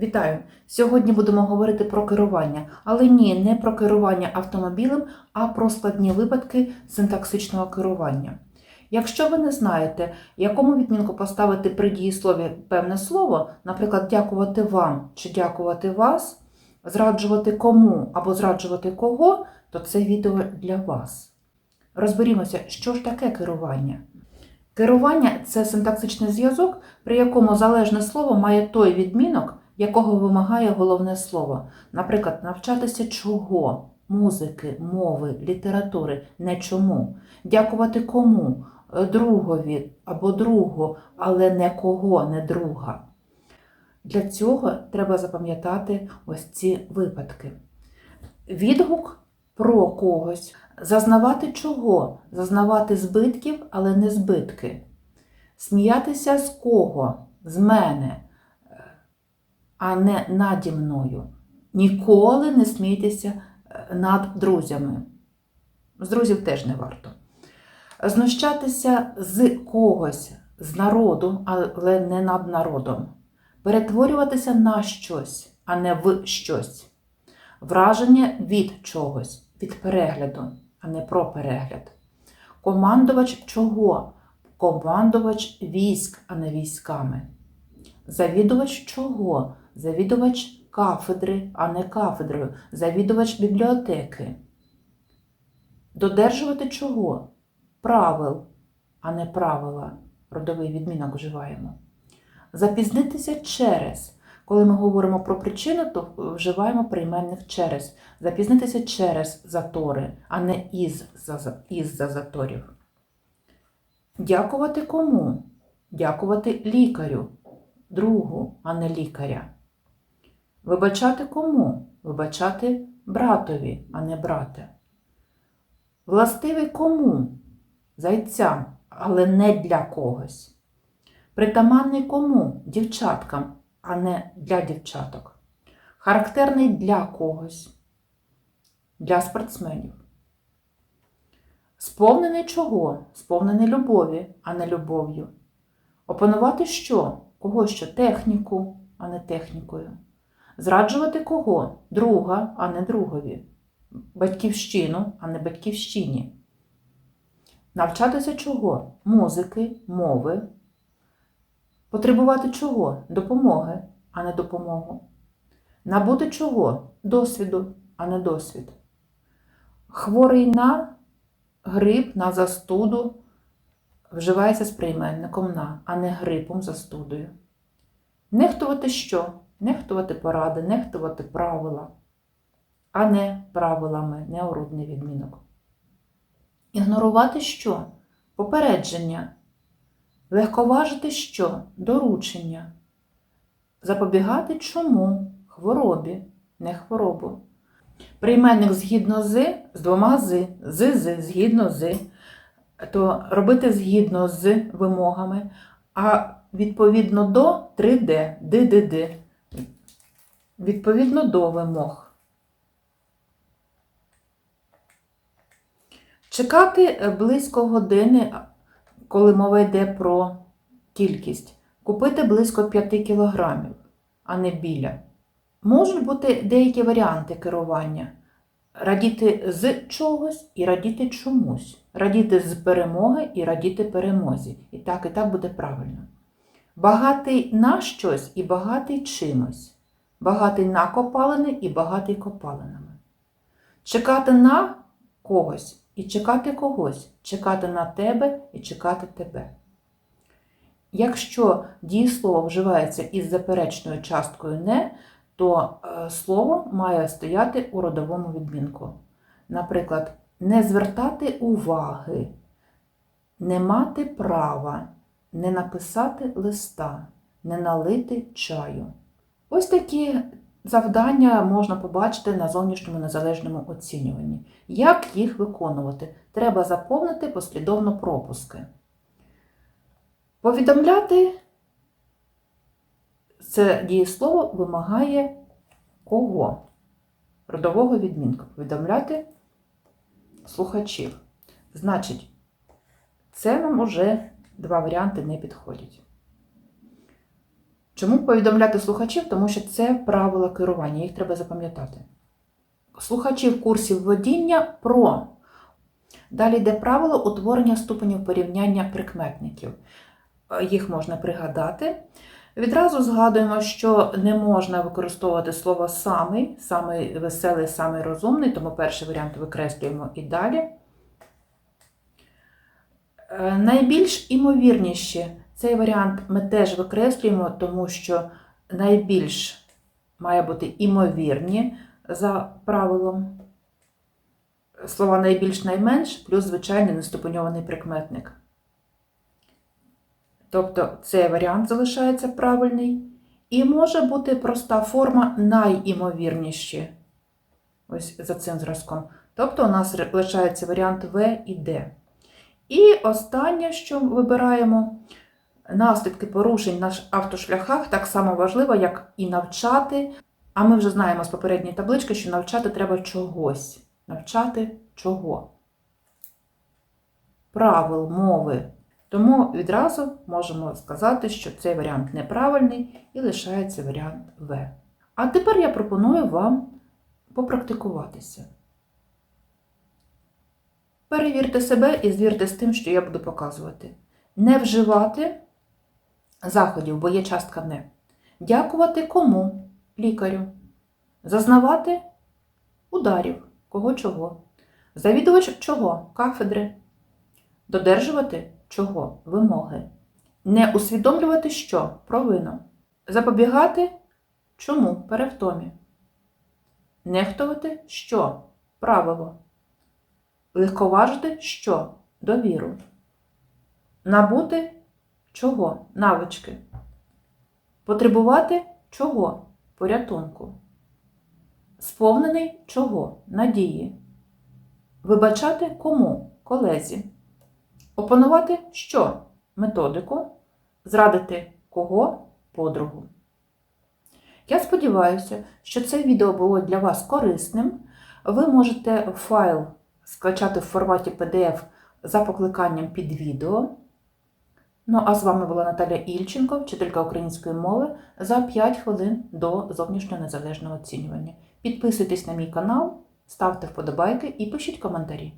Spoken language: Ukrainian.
Вітаю! Сьогодні будемо говорити про керування, але ні, не про керування автомобілем, а про складні випадки синтаксичного керування. Якщо ви не знаєте, якому відмінку поставити при дієслові певне слово, наприклад, дякувати вам чи дякувати вас, зраджувати кому або зраджувати кого, то це відео для вас. Розберімося, що ж таке керування. Керування це синтаксичний зв'язок, при якому залежне слово має той відмінок, якого вимагає головне слово. Наприклад, навчатися чого, музики, мови, літератури, не чому. Дякувати кому, Е, другові або другу, але не кого, не друга. Для цього треба запам'ятати ось ці випадки. Відгук про когось, зазнавати чого, зазнавати збитків, але не збитки. Сміятися з кого? З мене, а не наді мною. Ніколи не смійтеся е, над друзями. З друзів теж не варто. Знущатися з когось, з народу, але не над народом. Перетворюватися на щось, а не в щось. Враження від чогось, від перегляду, а не про перегляд. Командувач чого? Командувач військ, а не військами. Завідувач чого? Завідувач кафедри, а не кафедрою. Завідувач бібліотеки. Додержувати чого? Правил, а не правила. Родовий відмінок вживаємо. Запізнитися через. Коли ми говоримо про причину, то вживаємо прийменник через. Запізнитися через затори, а не із із-за заторів. Дякувати кому? Дякувати лікарю, другу, а не лікаря. Вибачати кому? Вибачати братові, а не брате. Властивий кому? Зайцям, але не для когось. Притаманний кому? Дівчаткам, а не для дівчаток. Характерний для когось, для спортсменів. Сповнений чого? Сповнений любові, а не любов'ю. Опанувати що? Кого що? Техніку, а не технікою. Зраджувати кого? Друга, а не другові. Батьківщину, а не батьківщині. Навчатися чого? Музики, мови. Потребувати чого? Допомоги, а не допомогу. Набути чого? Досвіду, а не досвід. Хворий на грип, на застуду вживається з прийменником на, а не грипом застудою. Нехтувати що? Нехтувати поради, нехтувати правила, а не правилами, неорудний відмінок. Ігнорувати що? Попередження. Легковажити що? Доручення. Запобігати чому? Хворобі, не хворобу. Прийменник згідно з з двома з, з, з, згідно з, то робити згідно з вимогами, а відповідно до 3D, ДДД. Відповідно до вимог. Чекати е, близько години, коли мова йде про кількість. Купити близько 5 кілограмів, а не біля. Можуть бути деякі варіанти керування. Радіти з чогось і радіти чомусь. Радіти з перемоги і радіти перемозі. І так, і так буде правильно. Багатий на щось і багатий чимось. Багатий на копалини і багатий копалинами. Чекати на когось і чекати когось, чекати на тебе і чекати тебе. Якщо дієслово вживається із заперечною часткою не, то е, слово має стояти у родовому відмінку. Наприклад, не звертати уваги, не мати права, не написати листа, не налити чаю. Ось такі завдання можна побачити на зовнішньому незалежному оцінюванні. Як їх виконувати? Треба заповнити послідовно пропуски. Повідомляти це дієслово вимагає кого? Родового відмінка. Повідомляти слухачів. Значить, це нам уже два варіанти не підходять. Чому повідомляти слухачів? Тому що це правила керування, їх треба запам'ятати. Слухачів курсів водіння про. Далі йде правило утворення ступенів порівняння прикметників. Е, Їх можна пригадати. Відразу згадуємо, що не можна використовувати слово самий, самий веселий, самий розумний, тому перший варіант викреслюємо і далі. Е, Найбільш імовірніші цей варіант ми теж викреслюємо, тому що найбільш має бути імовірні за правилом. Слова найбільш найменш плюс звичайний неступеньований прикметник. Тобто цей варіант залишається правильний. І може бути проста форма найімовірніші. Ось за цим зразком. Тобто у нас лишається варіант В і Д. І останнє, що вибираємо, наслідки порушень на автошляхах так само важливо, як і навчати. А ми вже знаємо з попередньої таблички, що навчати треба чогось. Навчати чого? Правил мови. Тому відразу можемо сказати, що цей варіант неправильний і лишається варіант В. А тепер я пропоную вам попрактикуватися. Перевірте себе і звірте з тим, що я буду показувати. Не вживати заходів, бо є частка не. Дякувати кому? Лікарю. Зазнавати ударів. Кого чого? Завідувач чого? Кафедри. Додержувати чого? Вимоги. Не усвідомлювати що? Провину. Запобігати чому? Перевтомі. Нехтувати що? Правило. Легковажити що? Довіру. Набути чого? Навички. Потребувати чого? Порятунку. Сповнений чого? Надії. Вибачати кому? Колезі. Опанувати що? Методику. Зрадити кого? Подругу. Я сподіваюся, що це відео було для вас корисним. Ви можете файл скачати в форматі PDF за покликанням під відео. Ну, а з вами була Наталя Ільченко, вчителька української мови, за 5 хвилин до зовнішнього незалежного оцінювання. Підписуйтесь на мій канал, ставте вподобайки і пишіть коментарі.